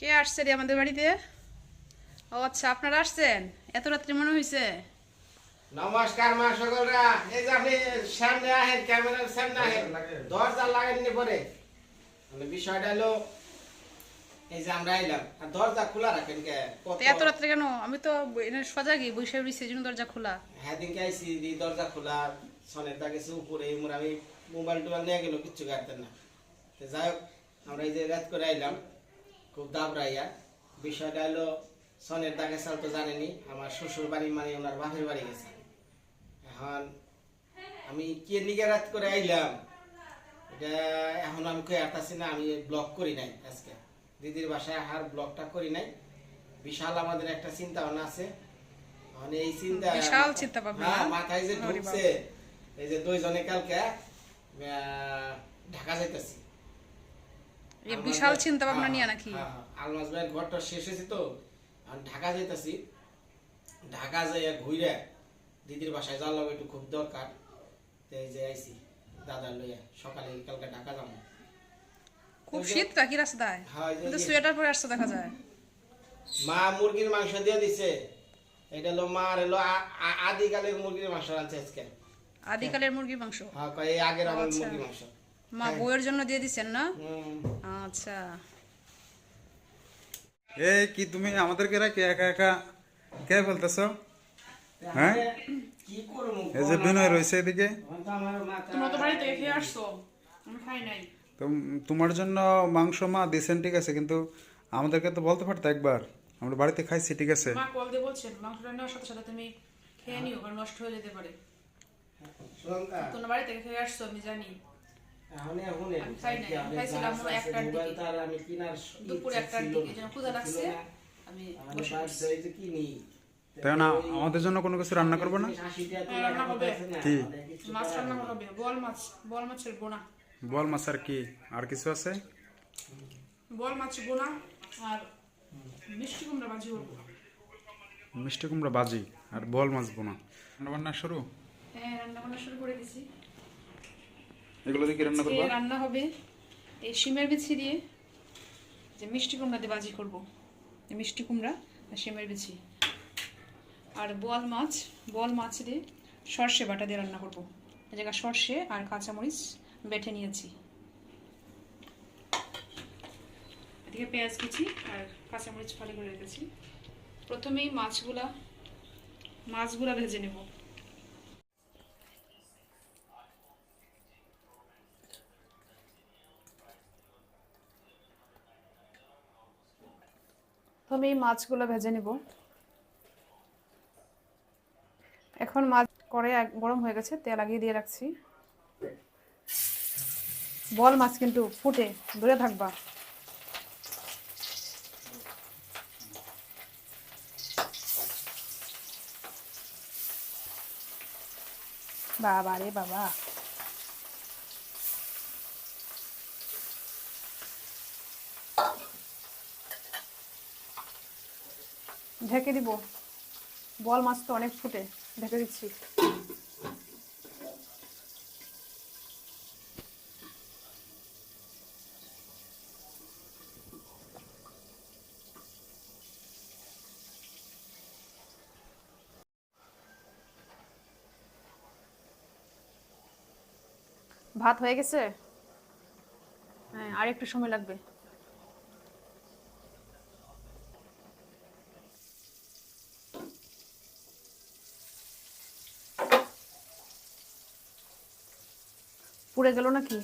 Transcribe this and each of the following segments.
কে আসছে রে আমাদের বাড়িতে? ও আচ্ছা আপনারা আসছেন? এত রাত্রি মনে হয়েছে নমস্কার মা সকলরা। এই যে আপনি সামনে আহেন ক্যামেরার সামনে আহেন দরজা লাগাননি পরে। মানে বিষয়টা হলো এই যে আমরা এলাম আর দরজা খোলা রাখেন কে? এত রাত্রে কেন? আমি তো সজাগই বসে রয়েছি জন্য দরজা খোলা। হ্যাঁ দিনকে আইসি দি দরজা খোলা। সনের দা গেছে উপরে মোর আমি মোবাইল টোবাইল নিয়ে গেল কিচ্ছু গাইতেন না। তো যাই হোক আমরা এই যে রাত করে আইলাম। খুব দাবরাইয়া বিষয়টা হলো সনের দা গেছে তো জানেনি আমার শ্বশুর বাড়ি মানে ওনার বাপের বাড়ি গেছে। এখন আমি কে নিকে রাত করে আইলাম? এটা এখন আমি কই আসতেছি না আমি ব্লক করি নাই আজকে। দিদির বাসায় আর ব্লকটা করি নাই। বিশাল আমাদের একটা চিন্তা ভাবনা আছে। মানে এই চিন্তা বিশাল চিন্তা ভাবনা, হ্যাঁ, মাথায় যে ঢুকছে এই যে দুইজনে কালকে ঢাকা যাইতেছি। বিশাল চিন্তা ভাবনা নিয়ে নাকি? হ্যাঁ, ভাইয়ের ঘরটা শেষ হয়েছে তো। আমি ঢাকা যাইতেছি। ঢাকা যাইয়া ঘুরে দিদির বাসায় যাওয়ার একটু খুব দরকার। তো এই যে আইছি দাদা লইয়া। সকালে কালকে ঢাকা যাব। খুব শীত নাকি রাস্তায় হ্যাঁ, কিন্তু সোয়েটার পরে আসছে দেখা যায়। মা মুরগির মাংস দিয়ে দিছে। এটা হলো মা আর হলো আদিকালের মুরগির মাংস রাঁধছে আজকে। আদিকালের মুরগির মাংস? হ্যাঁ কয় আগের আমার আচ্ছা। মুরগির মাংস। মা বউয়ের জন্য দিয়ে দিচ্ছেন না? আচ্ছা। এই কি তুমি আমাদেরকে রাখি একা একা কে বলতেছো হ্যাঁ? কি করব এই যে বিনয় রয়েছে এদিকে। তোমরা তো বাড়ি থেকে আসছো আমি খাই নাই। তো তোমার জন্য মাংস মা দিয়েছেন ঠিক আছে কিন্তু আমাদেরকে তো বলতে পারতো একবার। আমরা বাড়িতে খাইছি ঠিক আছে। মা কল দিয়ে বলছেন নেওয়ার সাথে সাথে তুমি খেয়ে নিও কারণ নষ্ট হয়ে যেতে পারে। সুনন্দা, তোমার বাড়ি থেকে খেয়ে আসছো আমি জানি। এখন এখন আমি নাই, আমি মনে একটার দিকে। আমি কিনার দুপুরে একটার দিকে না। যেন ক্ষুধা লাগছে আমি বসে যে কিনি। তাই না? আমাদের জন্য কোনো কিছু রান্না করব না? হ্যাঁ, রান্না হবে। কি? মাছ রান্না হবে বল মাছ বল মাছের বোনা। বল মাছ আর কি? আর কিছু আছে? বল মাছ বোনা আর মিষ্টি কুমড়া ভাজি করব মিষ্টি কুমড়া বাজি আর বল মাছ বোনা। রান্না বান্না শুরু? হ্যাঁ রান্না বান্না শুরু করে দিছি। এগুলো দিয়ে কি রান্না করব? রান্না হবে এই শিমের বিচি দিয়ে যে মিষ্টি কুমড়া দিয়ে ভাজি করব। এই মিষ্টি কুমড়া আর শিমের বিচি। আর বল মাছ বল মাছ দিয়ে সর্ষে বাটা দিয়ে রান্না করব। এই জায়গায় সর্ষে আর কাঁচামরিচ বেটে নিয়েছি। এদিকে পেঁয়াজ কুচি আর কাঁচামরিচ ফালি করে রেখেছি। প্রথমেই মাছগুলা মাছগুলা ভেজে নেব। প্রথমে এই মাছগুলো ভেজে নেব। এখন মাছ করে গরম হয়ে গেছে, তেল লাগিয়ে দিয়ে রাখছি। বল মাছ কিন্তু ফুটে দূরে থাকবা। বাবা রে বাবা। ঢেকে দিব। বল মাছ তো অনেক ফুটে, ঢেকে দিচ্ছি। ভাত হয়ে গেছে? হ্যাঁ আর একটু সময় লাগবে। পুড়ে গেল নাকি?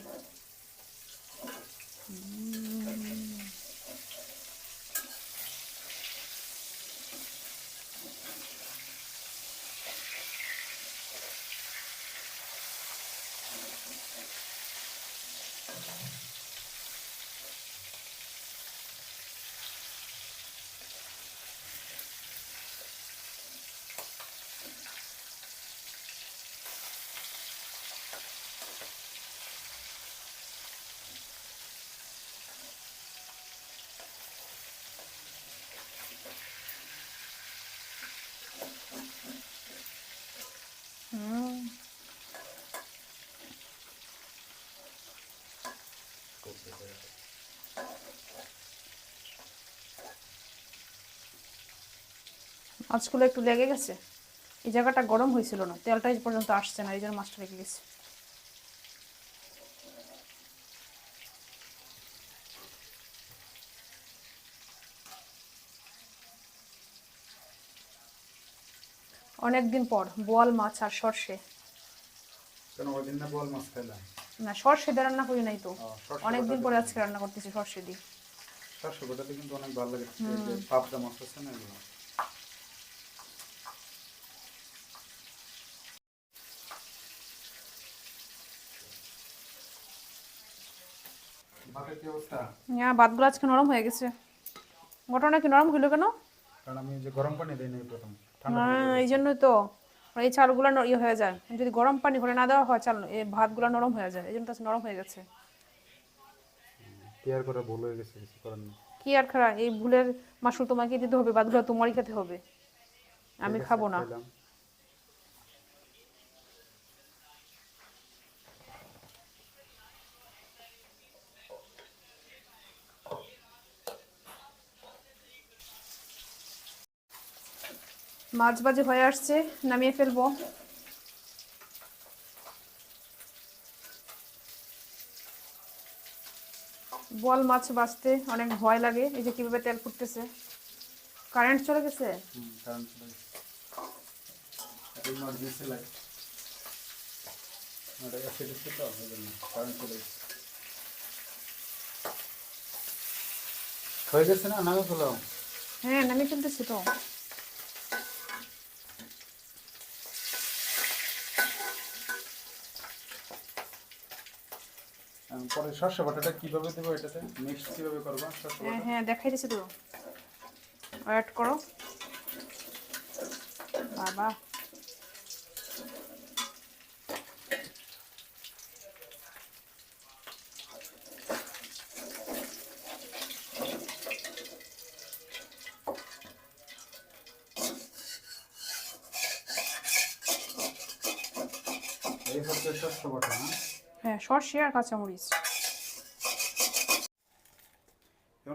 মাছগুলো একটু লেগে গেছে। এই জায়গাটা গরম হয়েছিল না তেলটা এই পর্যন্ত আসছে না এই জন্য মাছটা লেগে গেছে। অনেকদিন পর বোয়াল মাছ আর সর্ষে। না মাছ না সর্ষে দিয়ে রান্না করি নাই তো। অনেকদিন পরে আজকে রান্না করতেছি সর্ষে দিয়ে। সরষে কিন্তু অনেক ভালো লাগে। পাবদা মাছ আছে না ভাতের কি অবস্থা? হ্যাঁ ভাতগুলো আজকে নরম হয়ে গেছে। ঘটনা কি নরম হইল কেন? কারণ আমি যে গরম পানি দিই নাই প্রথম। হ্যাঁ এই জন্যই তো। এই চালগুলো ইয়ে হয়ে যায়। যদি গরম পানি করে না দেওয়া হয় চাল এই ভাতগুলো নরম হয়ে যায়। এই জন্য তো নরম হয়ে গেছে। কেয়ার করে ভুল হয়ে গেছে কিছু করার নেই। কি আর খারাপ? এই ভুলের মাসুল তোমাকে দিতে হবে ভাতগুলো তোমারই খেতে হবে। আমি খাব না। মাছ বাজে হয়ে আসছে নামিয়ে ফেলব। বল মাছ বাঁচতে অনেক ভয় লাগে এই যে কীভাবে তেল ফুটতেছে। কারেন্ট চলে গেছে। হয়ে না? নামে হ্যাঁ নামিয়ে ফেলতেছি তো। পরে সর্ষে বাটাটা কীভাবে দেবো এটাতে? মিক্স কীভাবে করব? সর্ষে হ্যাঁ হ্যাঁ দেখাই দিছি তো। অ্যাড করো। বাবা। এই হচ্ছে সর্ষে বাটা হ্যাঁ সর্ষে আর কাঁচামরিচ।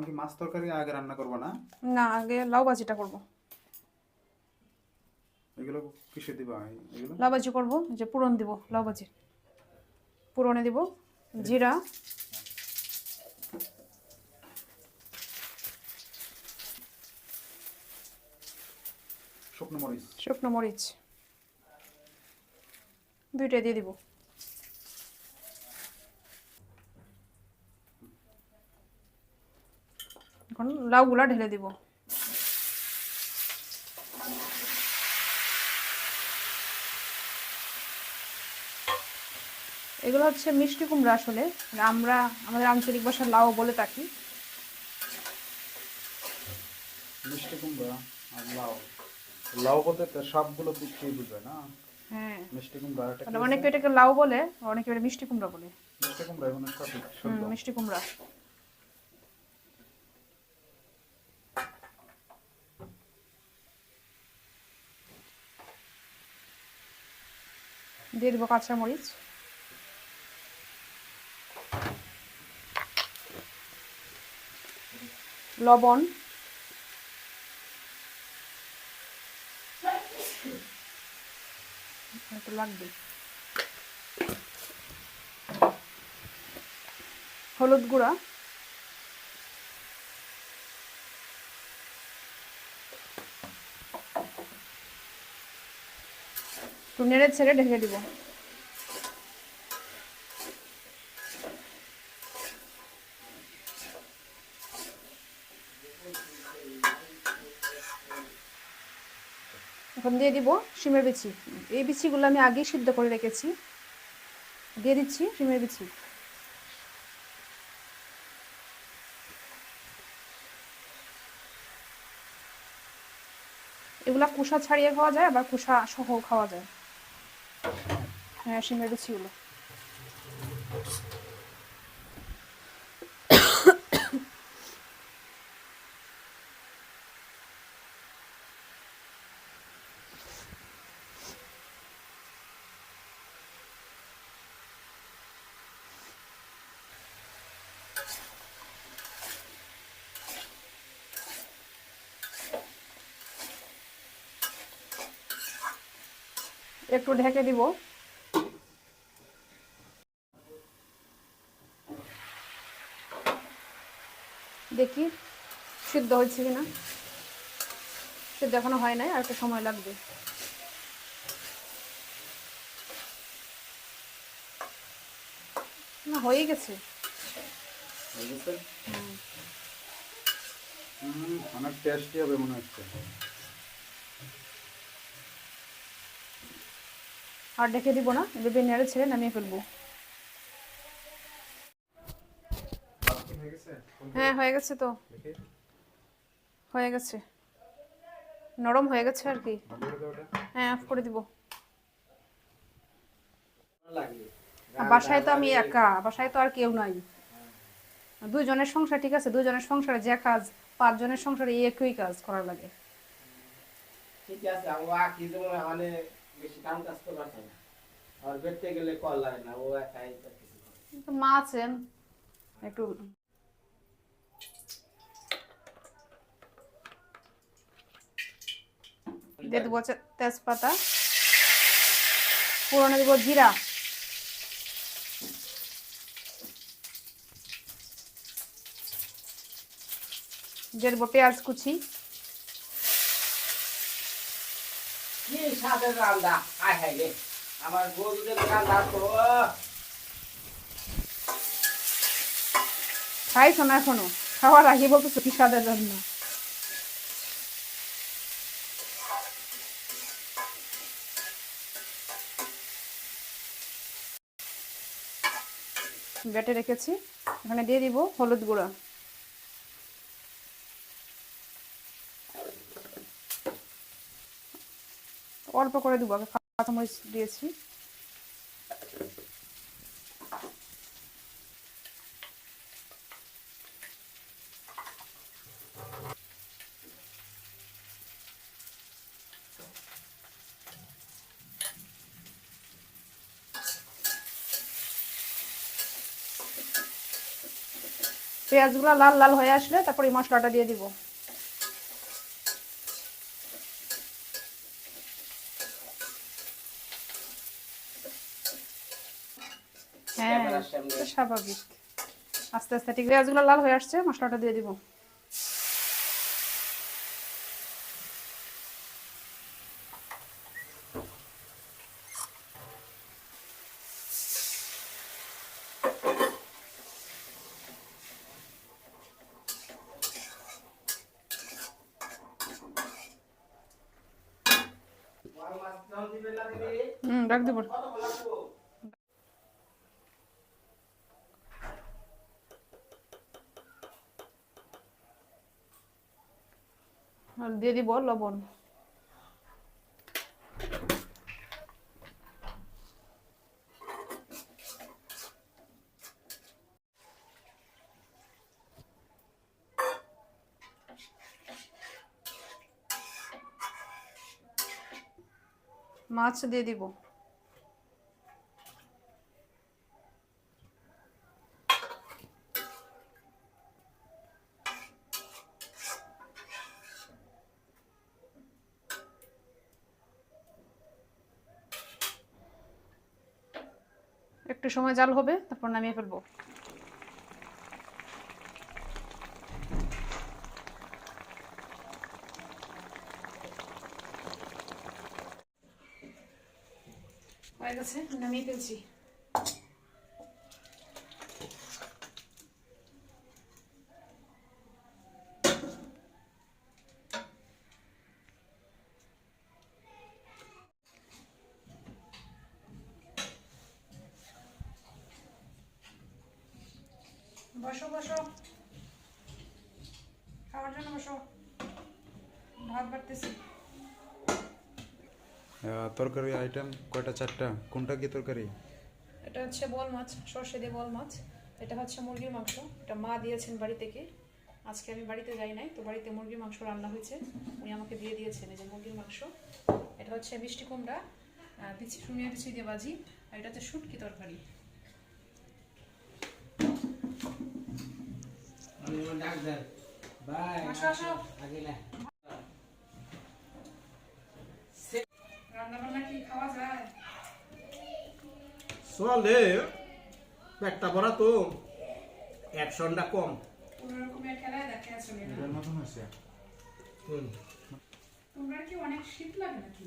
যেমন কি মাছ তরকারি আগে রান্না করব না? না আগে লাউ ভাজিটা করব। এগুলো কিসে দিবা? এগুলো? লাউ ভাজি করব যে পুরন দিব লাউ ভাজি। পুরনে দিব জিরা। শুকনো মরিচ। শুকনো মরিচ। দুইটাই দিয়ে দিব। এখন লাউগুলা ঢেলে দিব। এগুলো হচ্ছে মিষ্টি কুমড়া আসলে। মানে আমরা আমাদের আঞ্চলিক ভাষায় লাউ বলে থাকি। মিষ্টি কুমড়া আর লাউ। লাউ বলতে সবগুলো না? হ্যাঁ। মিষ্টি কুমড়া অনেকে এটাকে লাউ বলে অনেকে মিষ্টি কুমড়া বলে। মিষ্টি কুমড়া মিষ্টি কুমড়া। দিয়ে দেবো কাঁচামরিচ লবণ। লাগবে। হলুদ গুঁড়া। একটু নেড়ে ছেড়ে ঢেকে দিব। এখন দিয়ে দিব শিমের বিচি। এই বিচিগুলো আমি আগেই সিদ্ধ করে রেখেছি। দিয়ে দিচ্ছি শিমের বিচি। এগুলা কুসা ছাড়িয়ে খাওয়া যায়, আবার কুসা সহ খাওয়া যায়। হ্যাঁ শিমের বিচিগুলো একটু ঢেকে দিব। দেখি সিদ্ধ হয়েছে কিনা। সিদ্ধ এখনও হয় নাই আর একটু সময় লাগবে। না হয়ে গেছে। হুম, অনেক টেস্টি হবে মনে হচ্ছে। আর ডেকে দিব না, এভাবে নেড়ে ছেড়ে নামিয়ে ফেলব। হ্যাঁ হয়ে গেছে তো। হয়ে গেছে। নরম হয়ে গেছে আর কি। হ্যাঁ অফ করে দিব। বাসায় তো আমি একা, বাসায় তো আর কেউ নাই। দুজনের সংসার ঠিক আছে, দুজনের সংসারে যে কাজ, পাঁচজনের সংসারে একই কাজ করার লাগে। ঠিক আছে কি মানে বেশি কাম কাজ তো পারছে না। আর বেরতে গেলে কল লাগে না, ও একাই কিছু। মা আছেন। একটু তেজপাতা। পুরনো দেবো জিরা। দিয়ে পেঁয়াজ কুচি। কি স্বাদের রান্না হাই রে। আমার বৌদিদের রান্না তো খাইছো না এখনও খাওয়ার আগে বলতেছো কি রান্না? বেটে রেখেছি। এখানে দিয়ে দিব হলুদ গুঁড়া। অল্প করে দিব, আগে কাঁচামরিচ দিয়েছি। পেঁয়াজগুলো লাল লাল হয়ে আসলে তারপর মশলাটা দিয়ে দিব। হ্যাঁ স্বাভাবিক। আস্তে আস্তে ঠিক পেঁয়াজগুলো লাল হয়ে আসছে মশলাটা দিয়ে দিব। হুম রাখ দিব আর দিয়ে দিব লবণ। মাছ দিয়ে দিব। একটু সময় জাল হবে তারপর নামিয়ে ফেলব। হয়ে গেছে নামিয়ে ফেলছি বসো বসো খাওয়ার জন্য বসো ভাত বাড়তেছি আহ, তরকারি আইটেম কয়টা চারটা? কোনটা কি তরকারি? এটা হচ্ছে বল মাছ সর্ষে দিয়ে বল মাছ। এটা হচ্ছে মুরগির মাংস। এটা মা দিয়েছেন বাড়ি থেকে। আজকে আমি বাড়িতে যাই নাই তো বাড়িতে মুরগির মাংস রান্না হয়েছে। উনি আমাকে দিয়ে দিয়েছেন এই যে মুরগির মাংস। এটা হচ্ছে মিষ্টি কুমড়া বিচি শুনিয়ে বিচি দিয়ে বাজি আর এটা হচ্ছে শুটকি তরকারি। আমি আমার ডাক দেন বাই আসো, আসো। চলে পেটটা ভরা তো অ্যাকশনটা কম। তোমরা কি অনেক শীত লাগে নাকি?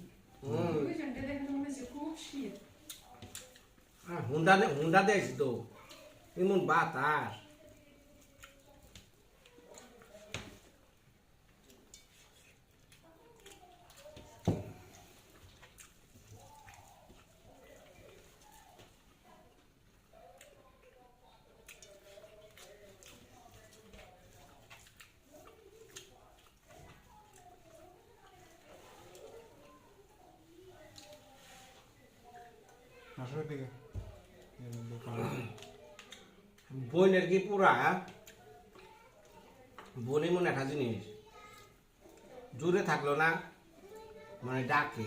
হুন্ডা হুন্ডা দেশ তো এমন বাতাস। বইনের কি পুরা বোন এমন একটা জিনিস। জোরে থাকল না মানে ডাকে।